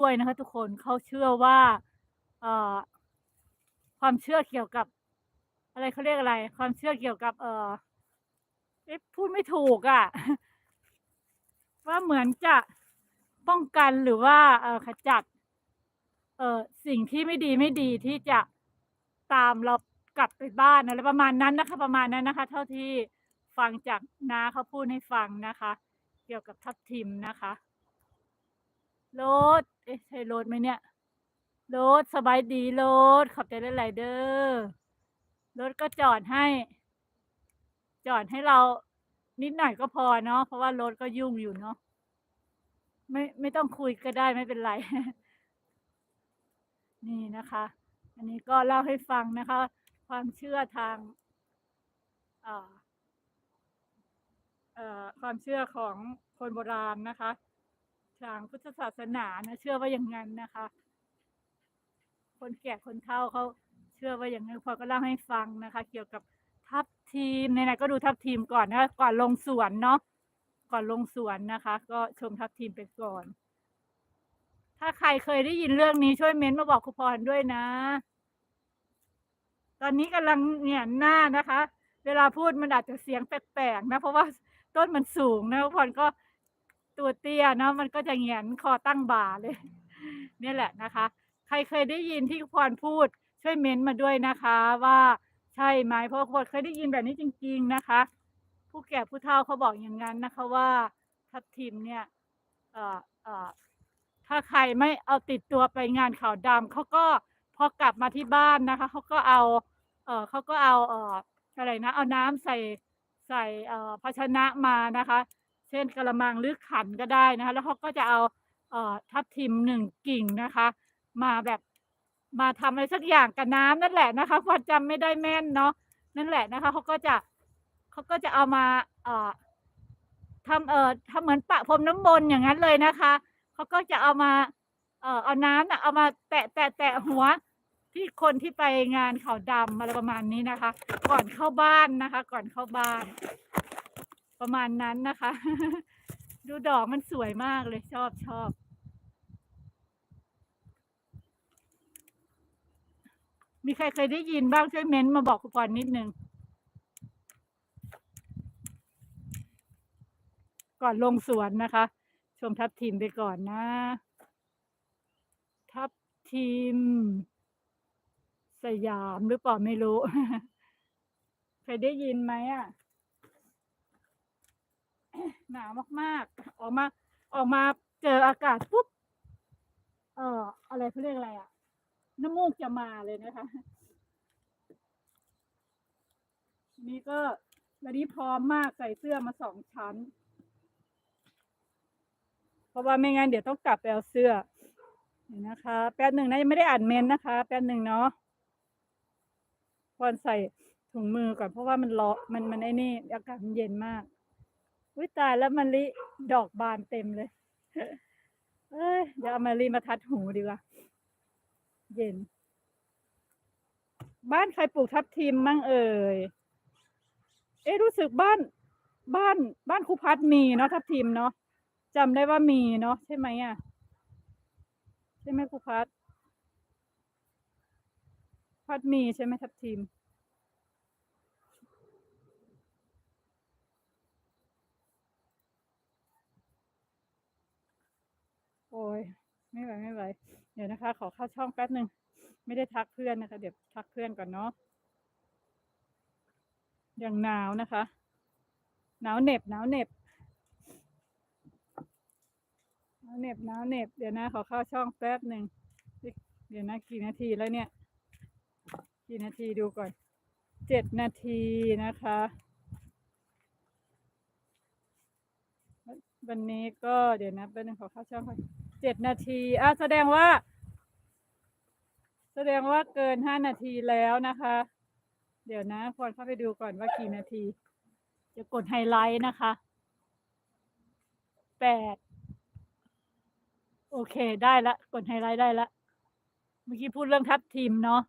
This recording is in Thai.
ด้วยนะคะ ทุกคนเขาเชื่อว่าเอ่อความเชื่อเกี่ยวกับ อะไรเขาเรียกอะไร ความเชื่อเกี่ยวกับ เอ่อเอ๊พูดไม่ถูกอะว่าเหมือนจะป้องกันหรือว่า เอ่อขจัด เอ่อสิ่งที่ไม่ดีไม่ดีที่จะตามเรากลับไปบ้านอะไรประมาณนั้นนะคะ ประมาณนั้นนะคะ เท่าที่ฟังจากน้าเขาพูดให้ฟังนะคะ เกี่ยวกับทับทิมนะคะรสเอ๊ะใช่โรสไหมเนี่ยโรสสบายดีโรสขอบใจหลายเด้อรถก็จอดให้ จอดให้เรานิดหน่อยก็พอเนาะเพราะว่ารถก็ยุ่งอยู่เนาะไม่ไม่ต้องคุยก็ได้ไม่เป็นไร นี่นะคะ อันนี้ก็เล่าให้ฟังนะคะ ความเชื่อทางเอ่อความเชื่อของคนโบราณนะคะ ทางพุทธศาสนานะเชื่อว่าอย่างงั้นนะคะ คนแก่คนเฒ่าเขาเชื่อว่าอย่างงั้นพอก็เล่าให้ฟังนะคะ เกี่ยวกับทับทิมไหนๆก็ดูทับทิมก่อนนะก่อนลงสวนเนาะก่อนลงสวนนะคะ ก็ชมทับทิมไปก่อน ถ้าใครเคยได้ยินเรื่องนี้ช่วยเม้นต์มาบอกครูพรด้วยนะ ตอนนี้กำลังเหงียนหน้านะคะ เวลาพูดมันอาจจะเสียงแปลกๆนะ เพราะว่าต้นมันสูงนะครูพรก็ ตัวเตี้ยเนาะมันก็จะเหียนคอตั้งบ่าเลย เนี่ยแหละนะคะ ใครเคยได้ยินที่พรพูดช่วยเม้นต์มาด้วยนะคะว่าใช่ไหมเพราะครูพรเคยได้ยินแบบนี้จริง ๆนะคะ ผู้แก่ผู้เฒ่าเขาบอกอย่างงั้นนะคะว่าทับทิมเนี่ยเอ่อเอ่อถ้าใครไม่เอาติดตัวไปงานขาวดำเขาก็พอกลับมาที่บ้านนะคะเขาก็เอาเออเขาก็เอาเอออะไรนะเอาน้ำใส่ใส่เอ่อภาชนะมานะคะ เช่นกะละมังหรือขันก็ได้นะคะ แล้วเขาก็จะเอาเอ่อทับทิม1กิ่งนะคะ มาแบบมาทำอะไรสักอย่างกับน้ำนั่นแหละนะคะพรจำไม่ได้แม่นเนาะนั่นแหละนะคะเขาก็จะเขาก็จะเอามาเอ่อทำเอ่อทำเหมือนปะพรมน้ำมนต์อย่างงั้นเลยนะคะเขาก็จะเอามาเอ่อเอาน้ำนะเอามาแตะๆๆหัวที่คนที่ไปงานเขาดำอะไรประมาณนี้นะคะ ก่อนเข้าบ้านนะคะ ก่อนเข้าบ้าน ประมาณนั้นนะคะ ดูดอกมันสวยมากเลยชอบชอบ มีใครเคยได้ยินบ้างช่วยเม้นต์มาบอกครูพรนิดนึง ก่อนลงสวนนะคะ ชมทับทิมไปก่อนนะ ทับทิม สยามหรือเปล่าไม่รู้ เคยได้ยินไหมอะ? หนาวมากๆ ออกมา ออกมาเจออากาศปุ๊บ เอ่อ อะไรเขาเรียกอะไรอะน้ำมูกจะมาเลยนะคะนี่ก็วันนี้พร้อมมากใส่เสื้อมา2ชั้น เพราะว่าไม่งั้นเดี๋ยวต้องกลับไปเอาเสื้อเดี๋ยวนะคะ แป๊บหนึ่งนะยังไม่ได้อ่านเมนนะคะ แป๊บหนึ่งเนาะพรใส่ถุงมือก่อนเพราะว่ามันร้อนมันมันไอ้นี่อากาศมันเย็นมาก อุ๊ยตายแล้วมะลิดอกบานเต็มเลย เอ๊ยเดี๋ยวเอามะลิมาทัดหูดีกว่า เย็น บ้านใครปลูกทับทิมมั่งเอ่ย?เอ๊รู้สึกบ้าน บ้านบ้านครูพัดมีเนาะทับทิมเนาะจำได้ว่ามีเนาะใช่ไหมอะ?ใช่ไหมครูพัด?พัดมีใช่ไหมทับทิม? โอ๊ยไม่ไหวๆเดี๋ยวนะคะ ขอเข้าช่องแป๊บหนึ่งไม่ได้ทักเพื่อนนะคะ เดี๋ยวทักเพื่อนก่อนเนาะอย่างหนาวนะคะ หนาวเหน็บหนาวเหน็บหนาวเหน็บหนาวเหน็บเดี๋ยวนะ ขอเข้าช่องแป๊บหนึ่งเดี๋ยวนะกี่นาทีแล้วเนี่ย?กี่นาทีดูก่อน7นาทีนะคะววันนี้ก็เดี๋ยวนะแป๊บหนึ่งขอเข้าช่องก่อน เจ็ดนาทีอาแสดงว่า แสดงว่าเกินห้านาทีแล้วนะคะ เดี๋ยวนะพรเข้าไปดูก่อนว่ากี่นาที จะกดไฮไลท์นะคะแปดโอเคได้ละ กดไฮไลท์ได้ละ เมื่อกี้พูดเรื่องทับทีมเนาะ